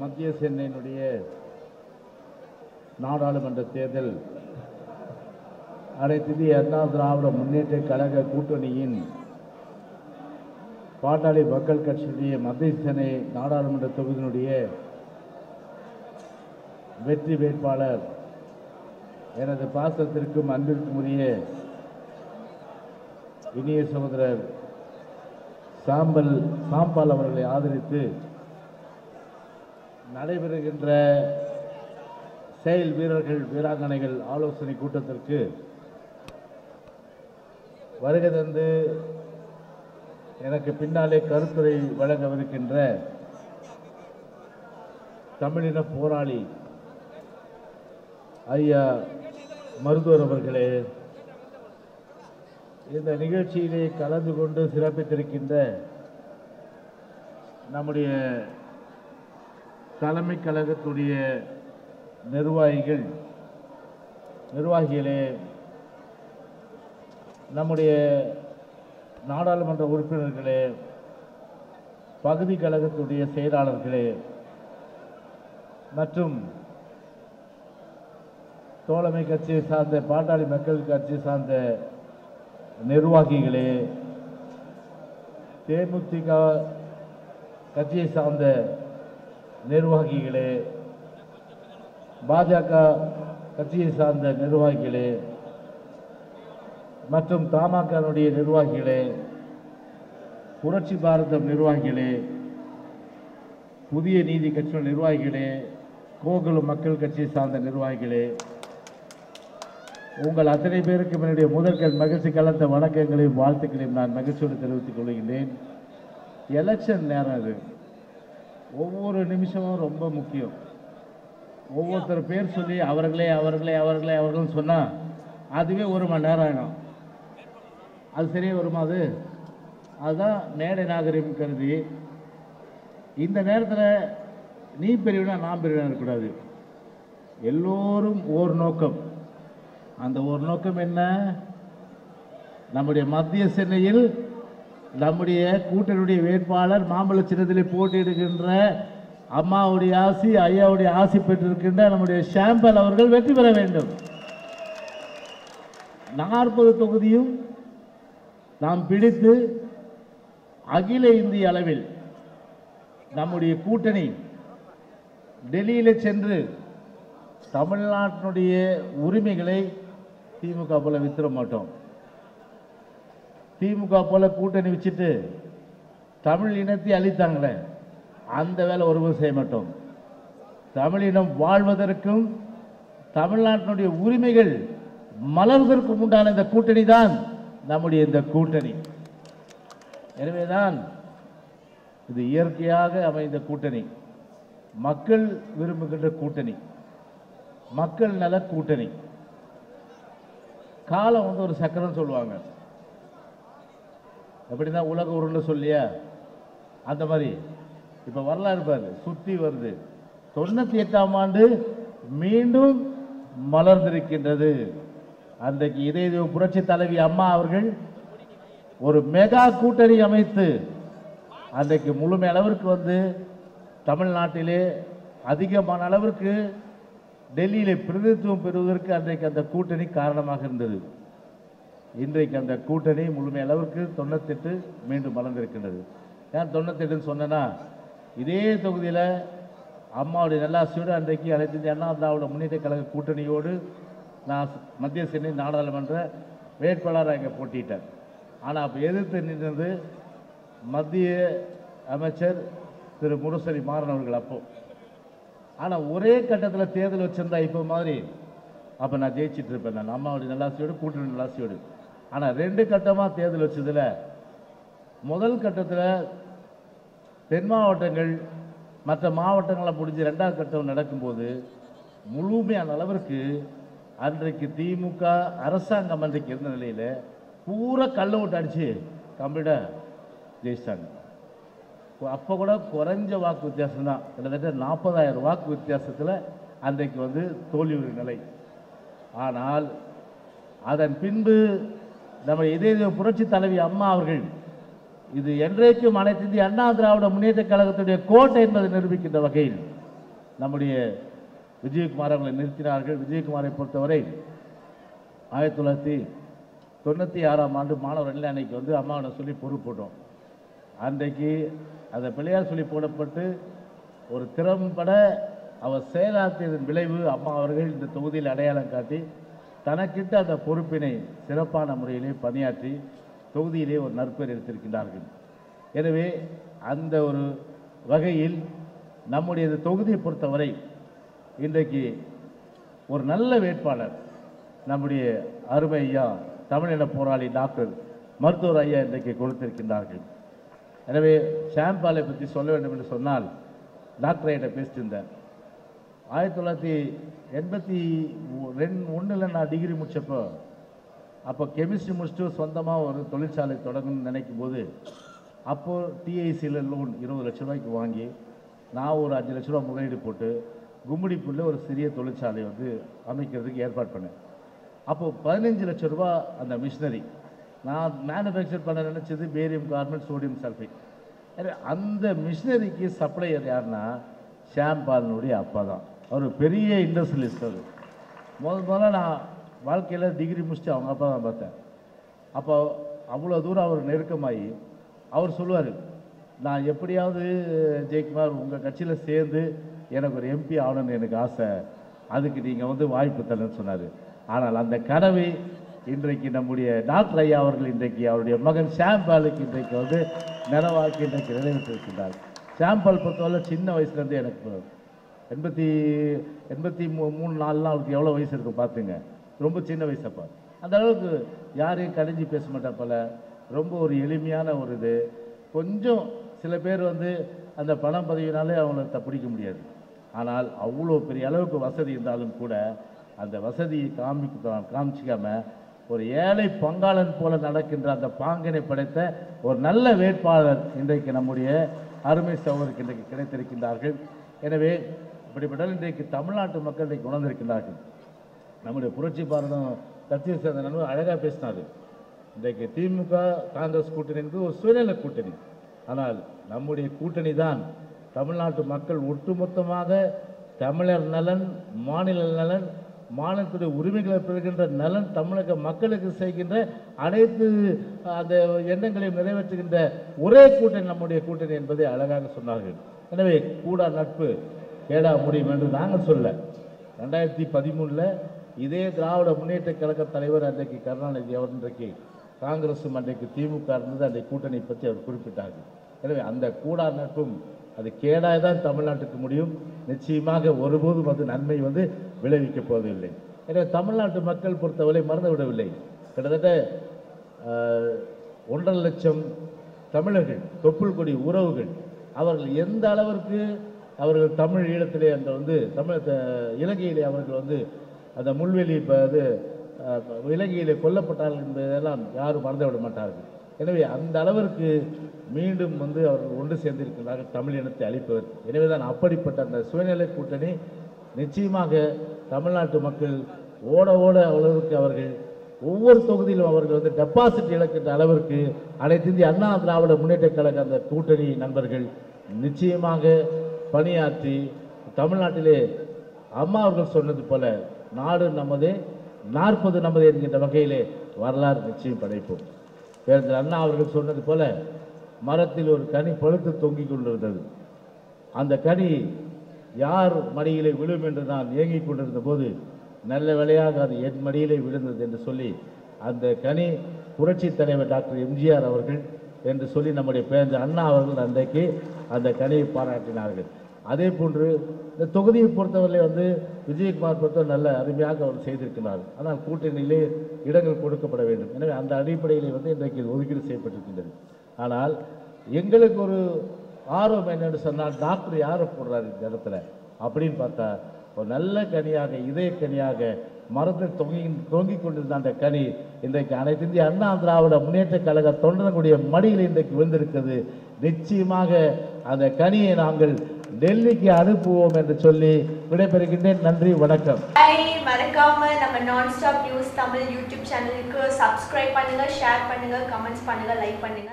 மத்திய சென்னையினுடைய நாடாளுமன்ற தேர்தல் அனைத்து அண்ணா திராவிட முன்னேற்ற கழக கூட்டணியின் பாட்டாளி மக்கள் கட்சியினுடைய மத்திய சென்னை நாடாளுமன்ற தொகுதியினுடைய வெற்றி வேட்பாளர் எனது பாசத்திற்கும் அன்பிற்கும் உரிய இனிய சகோதரர் சாம்பல் சாம்பால் அவர்களை ஆதரித்து நடைபெறுகின்ற செயல் வீரர்கள் வீராங்கனைகள் ஆலோசனை கூட்டத்திற்கு வருகை தந்து எனக்கு பின்னாலே கருத்துரை வழங்கவிருக்கின்ற தமிழின போராளி ஐயா மருத்துவர் அவர்களே இந்த நிகழ்ச்சியிலே கலந்து கொண்டு சிறப்பித்திருக்கின்ற நம்முடைய தலைமை கழகத்துடைய நிர்வாகிகள் நிர்வாகிகளே நம்முடைய நாடாளுமன்ற உறுப்பினர்களே பகுதி கழகத்துடைய செயலாளர்களே மற்றும் தோழமை கட்சியை சார்ந்த பாட்டாளி மக்கள் கட்சி சார்ந்த நிர்வாகிகளே தேமுதிக கட்சியை சார்ந்த நிர்வாகிகளே பாஜக கட்சியை சார்ந்த நிர்வாகிகளே மற்றும் தமாகனுடைய நிர்வாகிகளே புரட்சி பாரதம் நிர்வாகிகளே புதிய நீதி கட்சியின் நிர்வாகிகளே கோகுலம் மக்கள் கட்சியை சார்ந்த நிர்வாகிகளே உங்கள் அத்தனை பேருக்கு என்னுடைய முதற்கண் மகிழ்ச்சி கலந்த வணக்கங்களையும் வாழ்த்துக்களையும் நான் மகிழ்ச்சியோடு தெரிவித்துக் கொள்கின்றேன். எலெக்ஷன் நேரம் அது. ஒவ்வொரு நிமிஷமும் ரொம்ப முக்கியம். ஒவ்வொருத்தர் பேர் சொல்லி அவர்களே அவர்களே அவர்களே அவர்கள் சொன்னால் அதுவே ஒரு மணி நேரம் ஆகிடும் அது சரியா வருமா அது? அதுதான் மேடை நாகரிகம் கருதி. இந்த நேரத்தில் நீ பெரியவனா நான் பெரியவனா இருக்கக்கூடாது. எல்லோரும் ஓர் நோக்கம். அந்த ஒரு நோக்கம் என்ன? நம்முடைய மத்திய சென்னையில் நம்முடைய கூட்டணியுடைய வேட்பாளர் மாம்பழ சின்னத்திலே போட்டியிடுகின்ற அம்மாவுடைய ஆசி ஐயாவுடைய ஆசி பெற்றிருக்கின்ற நம்முடைய ஷாம்பல் அவர்கள் வெற்றி பெற வேண்டும். நாற்பது தொகுதியும் நாம் பிடித்து அகில இந்திய அளவில் நம்முடைய கூட்டணி டெல்லியில் சென்று தமிழ்நாட்டினுடைய உரிமைகளை திமுக போல வித்துற மாட்டோம். திமுக போல கூட்டணி வச்சுட்டு தமிழ் இனத்தை அழித்தாங்களே அந்த வேலை ஒருவர் செய்ய மாட்டோம். தமிழினம் வாழ்வதற்கும் தமிழ்நாட்டினுடைய உரிமைகள் மலர்வதற்கும் உண்டான இந்த கூட்டணி தான் நம்முடைய இந்த கூட்டணி. எனவேதான் இது இயற்கையாக அமைந்த கூட்டணி. மக்கள் விரும்புகின்ற கூட்டணி. மக்கள் நல கூட்டணி. காலம் வந்து ஒரு சக்கரம் சொல்லுவாங்க. எப்படிதான் உலக உருண்டை சொல்லியா? அந்த மாதிரி. இப்போ வரலாறு பாரு சுற்றி வருது. தொண்ணூற்றி எட்டாம் ஆண்டு மீண்டும் மலர்ந்திருக்கின்றது. அன்றைக்கு இதய புரட்சி தலைவி அம்மா அவர்கள் ஒரு மெகா கூட்டணி அமைத்து அன்றைக்கு முழுமை அளவிற்கு வந்து தமிழ்நாட்டிலே அதிகமான அளவிற்கு டெல்லியிலே பிரதிநிதித்துவம் பெறுவதற்கு அன்றைக்கு அந்த கூட்டணி காரணமாக இருந்தது. இன்றைக்கு அந்த கூட்டணி முழுமை அளவிற்கு தொண்ணூத்தெட்டு மீண்டும் வளர்ந்திருக்கின்றது. ஏன் தொண்ணூத்தெட்டுன்னு சொன்னேன்னா இதே தொகுதியில் அம்மாவுடைய நல்லாசியோடு அன்றைக்கு அனைத்து இந்திய அண்ணா திராவிட முன்னேற்ற கழக கூட்டணியோடு நான் மத்திய சென்னை நாடாளுமன்ற வேட்பாளராக இங்கே போட்டிட்டேன் ஆனால் அப்போ எதிர்த்து நின்றது மத்திய அமைச்சர் திரு முரசரி மாறன் அவர்கள் அப்போ. ஆனால் ஒரே கட்டத்தில் தேர்தல் வச்சுருந்தா இப்போ மாதிரி. அப்போ நான் ஜெயிச்சிட்டு இருப்பேன் நான். அம்மாவுடைய நல்லாசியோடு கூட்டணி நல்லாசியோடு. ஆனால் ரெண்டு கட்டமாக தேர்தல் வச்சதில் முதல் கட்டத்தில் தென் மாவட்டங்கள் மற்ற மாவட்டங்களை முடிஞ்சு ரெண்டாவது கட்டம் நடக்கும்போது முழுமையான அளவிற்கு அன்றைக்கு திமுக அரசாங்கம் அன்றைக்கு இருந்த நிலையில் பூரா கள்ள ஓட்டு அடிச்சு கம்ப்ளீட்டாக ஜெயிச்சிட்டாங்க அப்போ கூட குறைஞ்ச வாக்கு வித்தியாசம் தான். கிட்டத்தட்ட நாற்பதாயிரம் வாக்கு வித்தியாசத்தில் அன்றைக்கு வந்து தோல்வி நிலை. ஆனால் அதன் பின்பு நம்ம இதய புரட்சி தலைவி அம்மா அவர்கள் இது என்றைக்கும் அனைத்து இந்திய அண்ணா திராவிட முன்னேற்ற கழகத்துடைய கோட்டை என்பதை நிரூபிக்கின்ற வகையில் நம்முடைய விஜயகுமார் அவர்களை நிறுத்தினார்கள். விஜயகுமாரை பொறுத்தவரை ஆயிரத்தி தொள்ளாயிரத்தி தொண்ணூற்றி ஆறாம் ஆண்டு மாணவர்கள் அன்னைக்கு வந்து அம்மாவோட சொல்லி பொறுப்பிட்டோம். அன்றைக்கு அந்த பிள்ளையார் சொல்லி போடப்பட்டு ஒரு திறம்பட அவர் செயலாற்றியதன் விளைவு அம்மா அவர்கள் இந்த தொகுதியில் அடையாளம் காட்டி தனக்கிட்ட அந்த பொறுப்பினை சிறப்பான முறையிலே பணியாற்றி தொகுதியிலே ஒரு நற்பெயர் எடுத்திருக்கின்றார்கள். எனவே அந்த ஒரு வகையில் நம்முடைய தொகுதியை பொறுத்தவரை இன்றைக்கு ஒரு நல்ல வேட்பாளர் நம்முடைய அருமை ஐயா தமிழின போராளி டாக்டர் மருத்துவர் ஐயா இன்றைக்கு கொடுத்திருக்கின்றார்கள். எனவே ஷாம்பாலை பற்றி சொல்ல வேண்டும் என்று சொன்னால் டாக்டர் ஐயிட்ட பேசிட்டு இருந்தேன் ஆயிரத்தி தொள்ளாயிரத்தி எண்பத்தி ரெண்டு ஒன்றில் நான் டிகிரி முடித்தப்போ அப்போ கெமிஸ்ட்ரி முடிச்சுட்டு சொந்தமாக ஒரு தொழிற்சாலை தொடங்கணும்னு நினைக்கும் போது அப்போது டிஐசியில் லோன் இருபது லட்ச ரூபாய்க்கு வாங்கி நான் ஒரு அஞ்சு லட்ச ரூபா முதலீடு போட்டு கும்மிடிப்புள்ள ஒரு சிறிய தொழிற்சாலை வந்து அமைக்கிறதுக்கு ஏற்பாடு பண்ணேன். அப்போது பதினஞ்சு லட்ச ரூபா அந்த மிஷினரி நான் மேனுஃபேக்சர் பண்ண நினச்சது பேரியம் கார்பன் சோடியம் சல்ஃபேட் அந்த மிஷினரிக்கு சப்ளையர் யாருன்னா ஷாம் பாலனுடைய அப்பா தான். அவர் பெரிய இண்டஸ்ட்ரியலிஸ்ட் அது. முதல் முதல்ல நான் வாழ்க்கையில் டிகிரி முடிச்சுட்டு அவங்க அப்பா தான் பார்த்தேன். அப்போ அவ்வளோ தூரம் அவர் நெருக்கமாகி அவர் சொல்லுவார் நான் எப்படியாவது ஜெயக்குமார் உங்கள் கட்சியில் சேர்ந்து எனக்கு ஒரு எம்பி ஆகணும்னு எனக்கு ஆசை. அதுக்கு நீங்கள் வந்து வாய்ப்பு தரேன்னு சொன்னார். ஆனால் அந்த கனவை இன்றைக்கு நம்முடைய டாக்டர் ஐயா அவர்கள் இன்றைக்கு அவருடைய மகன் ஷாம்பாலுக்கு இன்றைக்கு வந்து நினைவாக்கி இன்றைக்கு நிறைவேற்றிருக்கின்றார். ஷாம்பால் பொறுத்தவரை சின்ன வயசுலேருந்து எனக்கு எண்பத்தி எண்பத்தி மூ மூணு நாலுலாம் அவருக்கு எவ்வளோ வயசு இருக்கும் பார்த்துங்க ரொம்ப சின்ன வயசு அப்போ. அந்த அளவுக்கு யாரையும் கடைஞ்சி பேச மாட்டா ரொம்ப ஒரு எளிமையான ஒரு இது. கொஞ்சம் சில பேர் வந்து அந்த பணம் பதவினாலே அவங்கள தப்பிடிக்க பிடிக்க முடியாது. ஆனால் அவ்வளோ பெரிய அளவுக்கு வசதி இருந்தாலும் கூட அந்த வசதியை காமிக்க காமிச்சிக்காமல் ஒரு ஏழை பங்காளன் போல நடக்கின்ற அந்த பாங்கினை படைத்த ஒரு நல்ல வேட்பாளர் இன்றைக்கு நம்முடைய அருமை சகோதரருக்கு இன்றைக்கு கிடைத்திருக்கின்றார்கள். எனவே இப்படிப்பட்ட இன்றைக்கு தமிழ்நாட்டு மக்கள் இன்றைக்கு உணர்ந்திருக்கிறார்கள் நம்முடைய புரட்சி பாரதம் கட்சியை சேர்ந்த நண்பர் அழகாக பேசினார். இன்றைக்கு திமுக காங்கிரஸ் கூட்டணி என்பது ஒரு சுயநல கூட்டணி. ஆனால் நம்முடைய கூட்டணி தான் தமிழ்நாட்டு மக்கள் ஒட்டுமொத்தமாக தமிழர் நலன் மாநில நலன் மாநிலத்துடைய உரிமைகளை பெறுகின்ற நலன் தமிழக மக்களுக்கு செய்கின்ற அனைத்து அந்த எண்ணங்களையும் நிறைவேற்றுகின்ற ஒரே கூட்டணி நம்முடைய கூட்டணி என்பதை அழகாக சொன்னார்கள். எனவே கூடா நட்பு கேடா முடியும் என்று நாங்கள் சொல்ல. ரெண்டாயிரத்தி பதிமூணில் இதே திராவிட முன்னேற்ற கழக தலைவர் அன்றைக்கு கருணாநிதி அவர் இன்றைக்கு காங்கிரஸும் அன்றைக்கு திமுக இருந்தது அன்றைக்கு கூட்டணி பற்றி அவர் குறிப்பிட்டார் எனவே அந்த கூடா நட்பும் அது கேடாய் தான் தமிழ்நாட்டுக்கு முடியும். நிச்சயமாக ஒருபோதும் வந்து நன்மை வந்து விளைவிக்கப் போவதில்லை. எனவே தமிழ்நாட்டு மக்கள் பொறுத்தவரை மறந்து விடவில்லை கிட்டத்தட்ட ஒன்றரை லட்சம் தமிழர்கள் தொப்புள் கொடி உறவுகள் அவர்கள் எந்த அளவிற்கு அவர்கள் தமிழ் ஈழத்திலே அந்த வந்து தமிழ் இலங்கையிலே அவர்கள் வந்து அந்த முள்வெளி இப்போ இது இலங்கையிலே கொல்லப்பட்டார்கள் என்பதெல்லாம் யாரும் மறந்து விட மாட்டார்கள். எனவே அந்த அளவிற்கு மீண்டும் வந்து அவர்கள் ஒன்று சேர்ந்திருக்கிறார்கள் தமிழ் இனத்தை அழிப்பவர். எனவே தான் அப்படிப்பட்ட அந்த சுயநிலை கூட்டணி நிச்சயமாக தமிழ்நாட்டு மக்கள் ஓட ஓட அளவிற்கு அவர்கள் ஒவ்வொரு தொகுதியிலும் அவர்கள் வந்து டெபாசிட் இழக்கின்ற அளவிற்கு அனைத்து இந்திய அண்ணா திராவிட முன்னேற்ற கழக அந்த கூட்டணி நண்பர்கள் நிச்சயமாக பணியாற்றி தமிழ்நாட்டிலே அம்மா அவர்கள் சொன்னது போல நாடு நமது நாற்பது நமது என்கின்ற வகையிலே வரலாறு நிச்சயம் படைப்போம். பேரறிஞர் அண்ணா அவர்கள் சொன்னது போல மரத்தில் ஒரு கனி பழுத்து தொங்கிக் கொண்டிருந்தது. அந்த கனி யார் மடியிலே விழும் என்று நான் ஏங்கிக் கொண்டிருந்த போது நல்ல வேலையாக அது என் மடியிலே விழுந்தது என்று சொல்லி அந்த கனி புரட்சி தலைவர் டாக்டர் எம்ஜிஆர் அவர்கள் என்று சொல்லி நம்முடைய பேருந்து அண்ணா அவர்கள் அன்றைக்கு அந்த கனியை பாராட்டினார்கள். அதே போன்று இந்த தொகுதியை பொறுத்தவரை வந்து விஜயகுமார் பொறுத்தவரை நல்ல அருமையாக அவர் செய்திருக்கிறார். ஆனால் கூட்டணியிலே இடங்கள் கொடுக்கப்பட வேண்டும். எனவே அந்த அடிப்படையிலே வந்து இன்றைக்கு இது ஒதுக்கீடு செய்யப்பட்டிருக்கின்றது. ஆனால் எங்களுக்கு ஒரு ஆர்வம் என்னென்னு சொன்னால் டாக்டர் யாரை போடுறாரு இந்த இடத்துல? அப்படின்னு பார்த்தா ஒரு நல்ல கனியாக இதய கனியாக மரத்தில் தொங்கி தொங்கிக் கொண்டிருந்த அந்த கனி இன்றைக்கு அனைத்து இந்திய அண்ணா திராவிட முன்னேற்ற கழக தொண்டர்களுடைய மடியில் இன்றைக்கு விழுந்திருக்கிறது. நிச்சயமாக அந்த கனியை நாங்கள் டெல்லிக்கு அனுப்புவோம் என்று சொல்லி விடைபெறுகின்றேன். நன்றி வணக்கம். மறக்காம நம்ம நான் ஸ்டாப் நியூஸ் தமிழ் யூடியூப் சேனலுக்கு சப்ஸ்கிரைப் பண்ணுங்க ஷேர் பண்ணுங்க கமெண்ட்ஸ் பண்ணுங்க லைக் பண்ணுங்க.